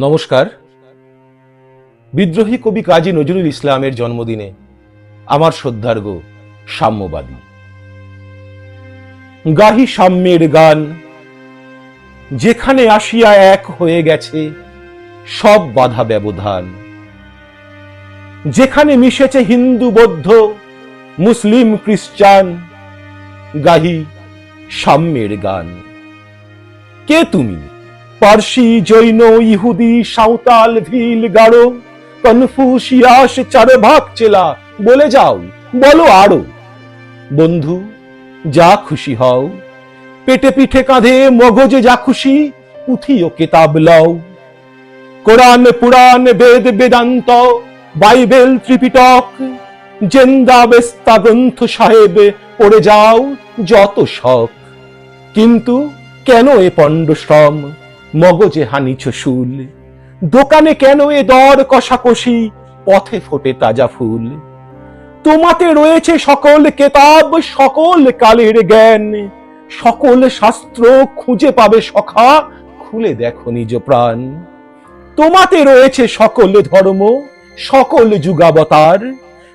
নমস্কার। বিদ্রোহী কবি কাজী নজরুল ইসলামের জন্মদিনে আমার শ্রদ্ধার্ঘ সাম্যবাদী। গাহি সাম্যের গান, যেখানে আসিয়া এক হয়ে গেছে সব বাধা ব্যবধান। যেখানে মিশেছে হিন্দু, বৌদ্ধ, মুসলিম, খ্রিস্টান, গাহি সাম্যের গান। কে তুমি? পার্সি জৈন, ইহুদি, সাঁওতাল, ভিল গাড়ো কনফুসিয়াস চার ভাগ চেলা, বলে যাও, বলো আরও। বন্ধু, যা খুশি হও, পেটে পিঠে কাঁধে মগজে যা খুশি পুঁথি ও কেতাব লও। কোরআন, পুরাণ, বেদ, বেদান্ত, বাইবেল, ত্রিপিটক, জেন্দা, বেস্তা গ্রন্থ সাহেব, পড়ে যাও যত শখ। কিন্তু কেন এ পণ্ডশ্রম মগজে হানিছ শুল দোকানে কেন এ দর কষাকষি? পথে ফোটে তাজা ফুল। তোমাতে রয়েছে সকল কেতাব, সকল কালের জ্ঞান। সকল শাস্ত্র খুঁজে পাবে সখা, খুলে দেখো নিজ প্রাণ। তোমাতে রয়েছে সকল ধর্ম, সকল যুগাবতার।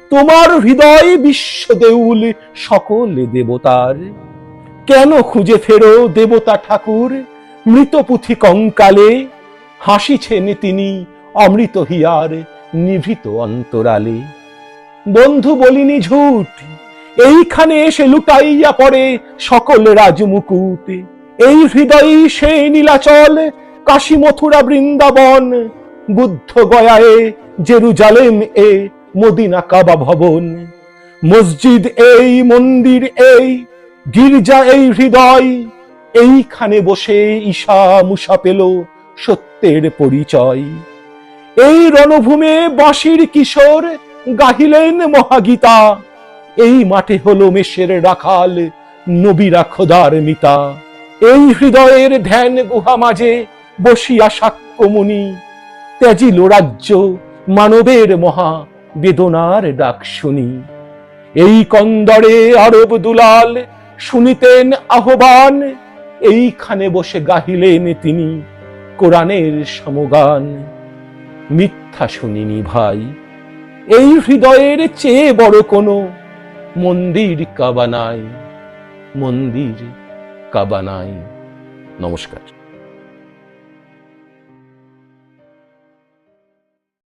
তোমার হৃদয় বিশ্ব দেউল, সকল দেবতার। কেন খুঁজে ফেরো দেবতা ঠাকুর? মৃত পুঁথি কঙ্কালে হাসিছেন তিনি অমৃত হিয়ার নিভৃত অন্তরালে। বন্ধু বলিনি ঝুট, এইখানে এসে লুটাইয়া পড়ে সকল রাজমুকুট। এই হৃদয়ই সে নীলাচল কাশী মথুরা বৃন্দাবন, বুদ্ধ গয়ায়ে জেরুজালেম এ মদিনা কাবা ভবন। মসজিদ এই, মন্দির এই, গির্জা এই হৃদয় এইখানে বসে ঈশা মুসা পেল সত্যের পরিচয়। এই রণভূমে বাঁশির কিশোর গাহিলেন মহাগীতা। এই মাঠে হলো মেষের রাখাল, নবীরা খোদার মিতা। এই হৃদয়ের ধ্যান গুহা মাঝে বসিয়া সাক্ষ্যমুনি ত্যাজিল রাজ্য মানবের মহা বেদনার ডাক শুনি। এই কন্দরে আরব দুলাল শুনিতেন আহ্বান এইখানে বসে গাহিলেন তিনি কোরআনের সমগান। মিথ্যা শুনিনি ভাই, এই হৃদয়ের চেয়ে বড় কোনো মন্দির কাবানাই মন্দির কাবানাই নমস্কার।